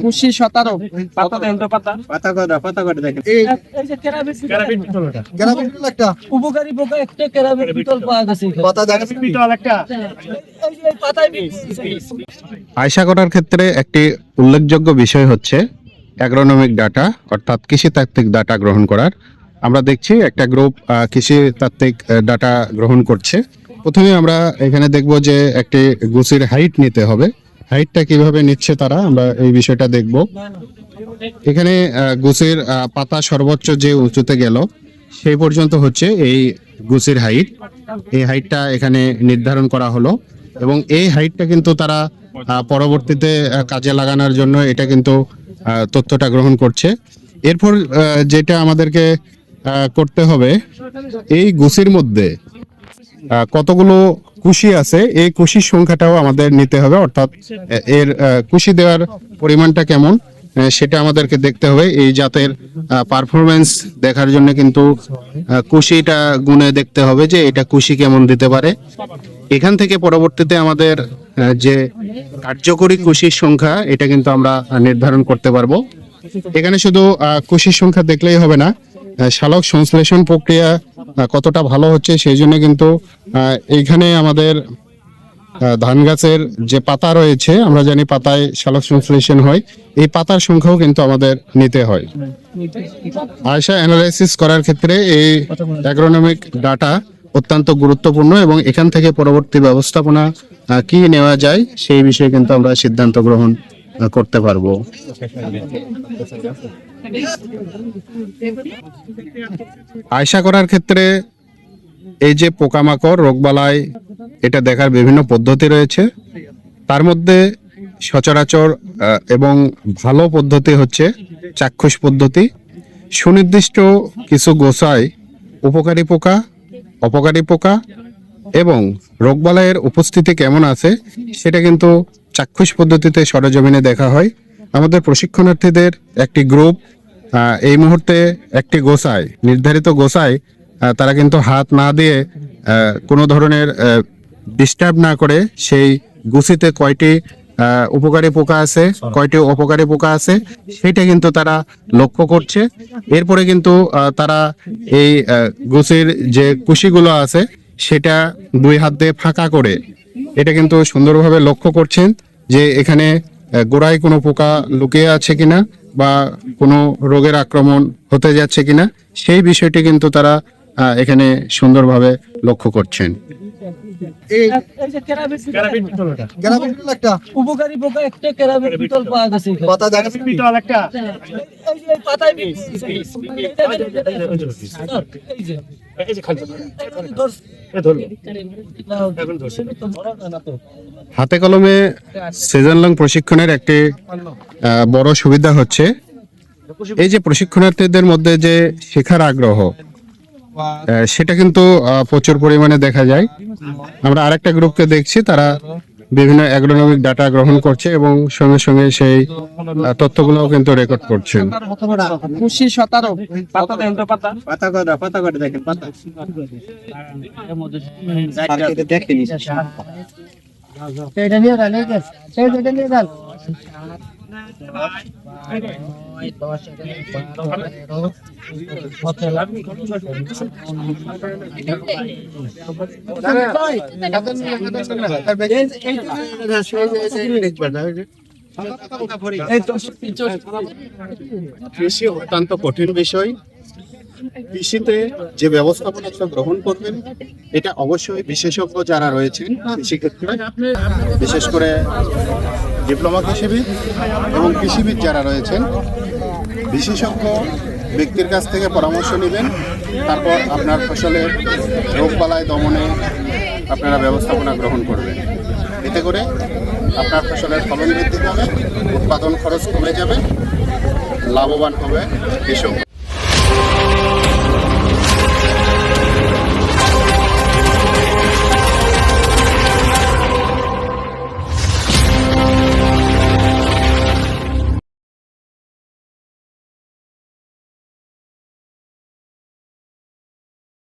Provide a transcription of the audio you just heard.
খুশি সতেরো। পাতা দেন তো পাতা। পাতা কটা পাতা কটা দেখেন? এই এই যে কেরাবিট কেরাবিট পিতল এটা। গ্রামের একটা। উপকারী পোকা একটা কেরাবিট পিতল পাওয়া গেছে পাতা দেখেন। পিতল একটা। এই যে এই পাতায় আয়সা করার ক্ষেত্রে একটি উল্লেখযোগ্য বিষয় হচ্ছে অ্যাগ্রোনমিক ডাটা অর্থাৎ কৃষিতাত্ত্বিক ডাটা গ্রহণ করার। আমরা দেখছি একটা গ্রুপ কৃষিতাত্ত্বিক ডাটা গ্রহণ করছে। প্রথমে আমরা এখানে দেখব যে একটি গুছির হাইট নিতে হবে। হাইটটা কীভাবে নিচ্ছে তারা আমরা এই বিষয়টা দেখব। এখানে আহ, পাতা সর্বোচ্চ যে উঁচুতে গেল সেই পর্যন্ত হচ্ছে এই গুছির হাইট এই হাইটটা এখানে নির্ধারণ করা হলো এবং এই হাইটটা কিন্তু তারা পরবর্তীতে কাজে লাগানোর জন্য এটা কিন্তু তথ্যটা গ্রহণ করছে। এরপর যেটা আমাদেরকে করতে হবে এই গুছির মধ্যে কতগুলো কুশি আছে, এই কুশির সংখ্যাটাও আমাদের নিতে হবে, অর্থাৎ এর কুশি দেওয়ার পরিমাণটা কেমন সেটা আমাদেরকে দেখতে হবে। এই জাতের পারফরমেন্স দেখার জন্য কিন্তু কুশিটা গুণে দেখতে হবে যে এটা কুশি কেমন দিতে পারে। এখান থেকে পরবর্তীতে আমাদের যে কার্যকরী কুশির সংখ্যা, এটা কিন্তু আমরা নির্ধারণ করতে পারব। এখানে শুধু কুশির সংখ্যা দেখলেই হবে না শালক সংশ্লেষণ প্রক্রিয়া কতটা ভালো হচ্ছে সেই জন্য কিন্তু এইখানে আমাদের ধান গাছের যে পাতা রয়েছে, আমরা জানি পাতায় শালক সংশ্লেষণ হয়, এই পাতার সংখ্যাও কিন্তু আমাদের নিতে হয়। আয়সা অ্যানালাইসিস করার ক্ষেত্রে এই অ্যাগ্রোনমিক ডাটা অত্যন্ত গুরুত্বপূর্ণ এবং এখান থেকে পরবর্তী ব্যবস্থাপনা কি নেওয়া যায় সেই বিষয়ে কিন্তু আমরা সিদ্ধান্ত গ্রহণ করতে পারব। আয়সা করার ক্ষেত্রে এই যে পোকামাকড়, রোগবালাই, এটা দেখার বিভিন্ন পদ্ধতি রয়েছে। তার মধ্যে সচরাচর এবং ভালো পদ্ধতি হচ্ছে চাক্ষুষ পদ্ধতি। সুনির্দিষ্ট কিছু গোসায় উপকারী পোকা, অপকারী পোকা এবং রোগবালাইয়ের উপস্থিতি কেমন আছে, সেটা কিন্তু চাক্ষুষ পদ্ধতিতে সরেজমিনে দেখা হয়। আমাদের প্রশিক্ষণার্থীদের একটি গ্রুপ এই মুহূর্তে একটি গোসায় নির্ধারিত গোসায় তারা কিন্তু হাত না দিয়ে কোনো ধরনের ডিস্টার্ব না করে সেই গুছিতে কয়টি উপকারী পোকা আছে, কয়টি অপকারী পোকা আছে সেটা কিন্তু তারা লক্ষ্য করছে। এরপরে কিন্তু তারা এই গুছির যে কুশিগুলো আছে, সেটা দুই হাত দিয়ে ফাঁকা করে, এটা কিন্তু সুন্দরভাবে লক্ষ্য করছেন যে এখানে গোড়ায় কোনো পোকা লুকিয়ে আছে কিনা। বা কোনো রোগের আক্রমণ হতে যাচ্ছে কিনা, সেই বিষয়টি কিন্তু তারা এখানে সুন্দরভাবে লক্ষ্য করছেন। এই এই যে কেরাবিট কেরাবিট পিতল এটা গ্রামের একটা। উপকারী পোকা একটা কেরাবিট পিতল পাওয়া গেছে পাতা দেখেন পিতল একটা। এই যে এই পাতায় এই যে এই যে খালি এখন ধরছে। না তো। হাতে কলমে সেজনলং প্রশিক্ষণের একটি আহ, বড় সুবিধা হচ্ছে। এই যে প্রশিক্ষণার্থীদের মধ্যে যে শেখার আগ্রহ সেটা কিন্তু প্রচুর পরিমাণে দেখা যায়। আমরা আরেকটা গ্রুপকে দেখছি তারা বিভিন্ন অ্যাগ্রোনমিক ডাটা গ্রহণ করছে এবং সঙ্গে সঙ্গে সেই তথ্যগুলোও কিন্তু রেকর্ড করছেন এটা নিয়ে কৃষি অত্যন্ত কঠিন বিষয়। কৃষিতে যে ব্যবস্থাপনা গ্রহণ করবেন, এটা অবশ্যই বিশেষজ্ঞ যারা রয়েছেন কৃষিক্ষেত্রে, বিশেষ করে ডিপ্লোমা কৃষিবিদ এবং কৃষিবিদ যারা রয়েছেন, বিশেষজ্ঞ ব্যক্তির কাছ থেকে পরামর্শ নেবেন, তারপর আপনার ফসলের রোগবালাই দমনে আপনারা ব্যবস্থাপনা গ্রহণ করবেন। এতে করে আপনার ফসলের ফলন বৃদ্ধি পাবে, উৎপাদন খরচ কমে যাবে, লাভবান হবে কৃষক।